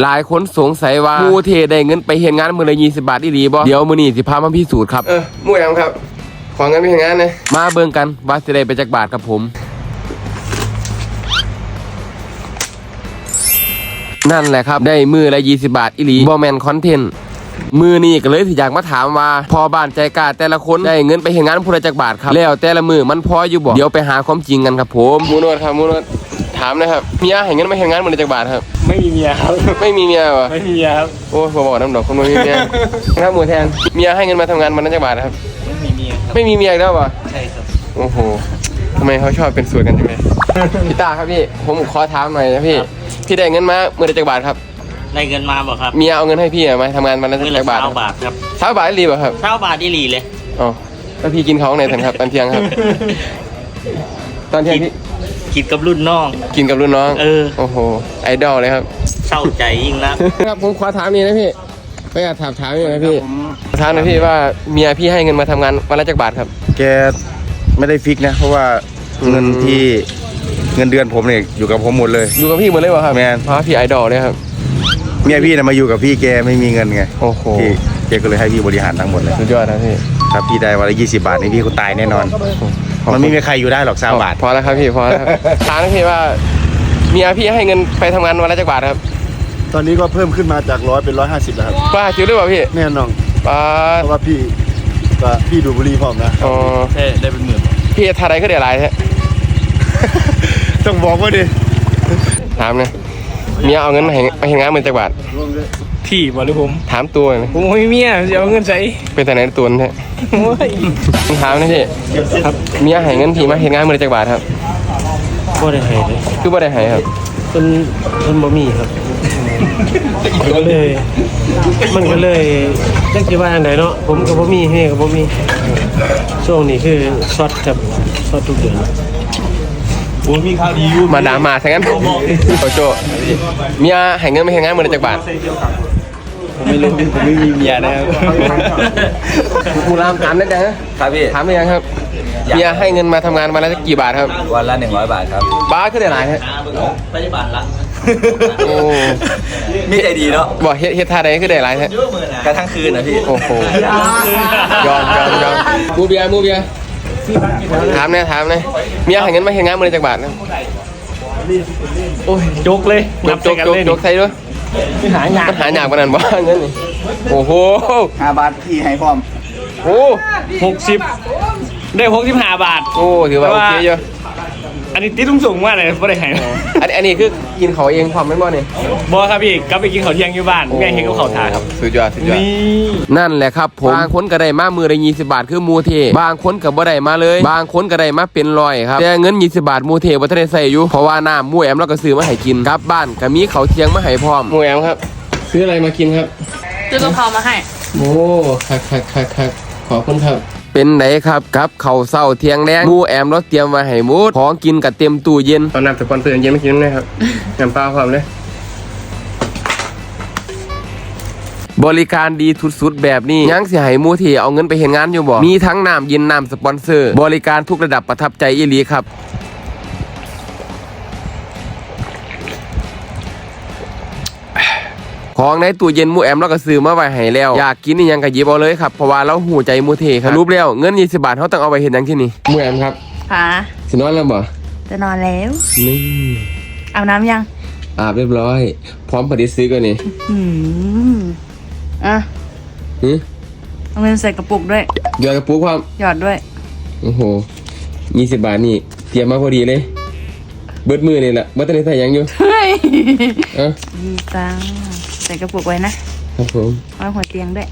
หลายคนสงสัยว่ามูเทได้เงินไปเห็นงานมือละยี่สิบาทอีหลีบ่เดี๋ยวมื้อนี้สิพามาพิสูจน์ครับเออหมู่แอมครับ ขอเงินไปทำงานนะมาเบิ่งกันว่าสิได้ไปจักบาทครับผม นั่นแหละครับได้มือละ20บาทอีหลีบ่แมนคอนเทนต์มือนี้ก็เลยสิอยากมาถามว่า พอบ้านใจกล้าแต่ละคนได้เงินไปเห็นงานผู้ละจักบาทครับแล้วแต่ละมือมันพออยู่บ่เดี๋ยวไปหาความจริงกันครับผมหมูนวดครับหมูนวด ถามนะครับเมียให้เงินไปทำงานมือละจักบาทครับ ไม่มีเมียครับ ไม่มีเมียวะไม่มีเมียครับ โอ้ยบอกน้ำดอกคนไม่มีเมียครับหมูแทนเมียให้เงินมาทำงานมันละจักบาทครับ ไม่มีเมียครับ ไม่มีเมียอีกแล้ววะใช่ครับ โอ้โหทำไมเขาชอบเป็นสูตรกันจังเลยพี่ตาครับพี่ ผมขอถามหน่อยนะพี่ พี่ได้เงินมาเมื่อไรจักบาทครับได้เงินมาบอกครับ เมียเอาเงินให้พี่อะมาทำงานวันละเงินจัละกบาทเก้าบาทครับสามบาทรีบอะครับเก้าบาทอีหลีเลยอ๋อแล้วพี่กินเขาข้างในทันครับตอนเที่ยงครับ ตอนเที่ยงพี่ คิดกับรุ่นน้อง กินกับรุ่นน้อง เออ โอ้โห ไอดอลเลยครับ เศร้าใจยิ่งนัก ครับผมขอถามนี่นะพี่ไม่อยากถามถามนี่นะพี่ถามหนะพี่ว่าเมียพี่ให้เงินมาทำงานวันละจักบาทครับ แกไม่ได้ฟิกนะ เพราะว่าอืมเงินที่เงินเดือนผมเนี่ยอยู่กับผมหมดเลย อยู่กับพี่หมดเลยวะครับแมน เพราะว่าพี่ไอดอลเลยครับ เมียพี่นะมาอยู่กับพี่แกไม่มีเงินไงโอ้โห พี่แกก็เลยให้พี่บริหารทั้งหมดเลยสุดยอดนะพี่ ถ้าพี่ได้วันละยี่สิบาทนี่พี่ก็ตายแน่นอน มันไม่มีใครอยู่ได้หรอกสามบาทพอแล้วครับพี่พอแล้วครับ ถามนะพี่ว่าเมียพี่ให้เงินไปทำงานวันละจักบาทครับตอนนี้ก็เพิ่มขึ้นมาจากร้อยเป็นร้อยห้าสิบแล้วครับป้าจิ๋วหรือเปล่าพี่แน่นอนป้าเพราะว่าพี่ก็พี่ดูดบุหรี่พร้อมนะอ๋อได้ได้เป็นหมื่นพี่ทาอะไรก็เดี๋ยวไรแท้ต้องบอกว่าดิถามนะ เมียเอาเงินมาให้มาให้งานหมื่นจักบาทพี่บอหรือผมถามตัวนะผมไม่มีเมียจะเอาเงินใส่เป็นแต่ไหนตัวนั่นแท้โอ้ยถามนะพี่ครับเมียให้เงินพี่มาให้งานหมื่นจักบาทครับบ่ได้ให้เลยคือบ่ได้ให้ครับมันมันบ่มีครับมันก็เลย มันก็เลยจักสิว่าอันไหนเนาะผมก็บ่มีเฮก็บ่มีช่วงนี้คือช็อตครับช็อตทุกเดือน ผมมีข่าวดีอยู่มาด่ามาทั้งนั้นโอโจเมียให้เงินมาให้งานหมื่นจักบาทผมไม่รู้ผมไม่มีเมียนะครับกูรามถามได้ยังครับพี่ถามได้ยังครับเมียให้เงินมาทำงานวันละกี่บาทครับ วันละ100บาทครับบ้าขึ้นได้หลายฮะไปที่บ้านละโอ้มีใจดีเนาะบอกเฮ็ดเฮ็ดท่าใดขึ้นได้หลายฮะกระทั่งคืนนะพี่ โอ้โหยอมยอมยอมมูเบียร์มูเบียร์ ถามเนี่ยถามเนี่ยเมียให้เงินมาเฮ็ดงานมื้อละจักบาทนะโอ้ยจกเลยจกจกจกจกใส่ด้วยหายากมันหายากปานนั้นบ่เงินนี่โอ้โห5บาทพี่ให้พร้อมโอ้หกสิบได้หกสิบห้าบาท โอ้ถือว่าโอเคอยู่อั นนี้ติดทุ่งสูงมากเลยบ่ได้ให้อันอันนี้คือกินเขาเองพร้อมแม่นบ่นี่บอครับพี่กลับไปกินข้าวเที่ยงอยู่บ้านแม่เห็นกับข้าวทาครับสุดยอดสุดยอดนี่ นั่นแหละครับผมบางคนก็ได้มามือละ20 บาทคือหมูเทบางคนก็บ่ได้มาเลย บางคนก็ได้มาเป็นร้อยครับแต่เงิน 20 บาทหมูเทบ่ทันได้ใส่อยู่เพราะว่าน้ำหมูแอมเราก็ซื้อมาให้กินกลับบ้านก็มีเขาวเที่ยงมาให้พร้อมหมูแอมครับ ซื้ออะไรมากินครับ ซื้อกะเพรามาให้ โอ้คักคักคักคักขอบคุณครับ เป็นไหนครับกับเขาวเศร้าเที่ยงแดงหมูแอมเราเตรียมมาให้หมดของกินก็เต็มตู้เย็นตอนนำสปอนเซอร์เย็นไม่กินเลยครับน้ำเปล่าพร้อมเลยบริการดีสุดๆแบบนี้ยังสิให้หมูเทเอาเงินไปเห็นงานอยู่บ่ มีทั้งน้ำเย็นน้ำสปอนเซอร์ บริการทุกระดับประทับใจอีหลีครับ ของในตู้เย็นหมูแอมเราก็ซื้อมาไว้ให้แล้ว อยากกินนี่ยังก็หยิบเอาเลยครับเพราะว่าเราหูใจหมูเทครับรูปแล้วเงิน20บาทเขาต้องเอาไปเห็นยังที่นี่หมูแอมครับค่ะสินอนแล้วบ่จะนอนแล้วนี่อาบน้ำยังอาบเรียบร้อย พร้อมปฏิซื้อกันนี่อืมอะหือเอาเงินใส่กระปุกด้วยเดี๋ยวกระปุกความหยอดด้วยโอ้โหยี่สิบบาทนี่เตรียมมาพอดีเลย เบิดมือนี่แหละบัตรในใส่หยังอยู่เฮ้ยเอ้าดีจัง ใส่กระปุกไว้นะครับผมไว้หัวเตียงด้วย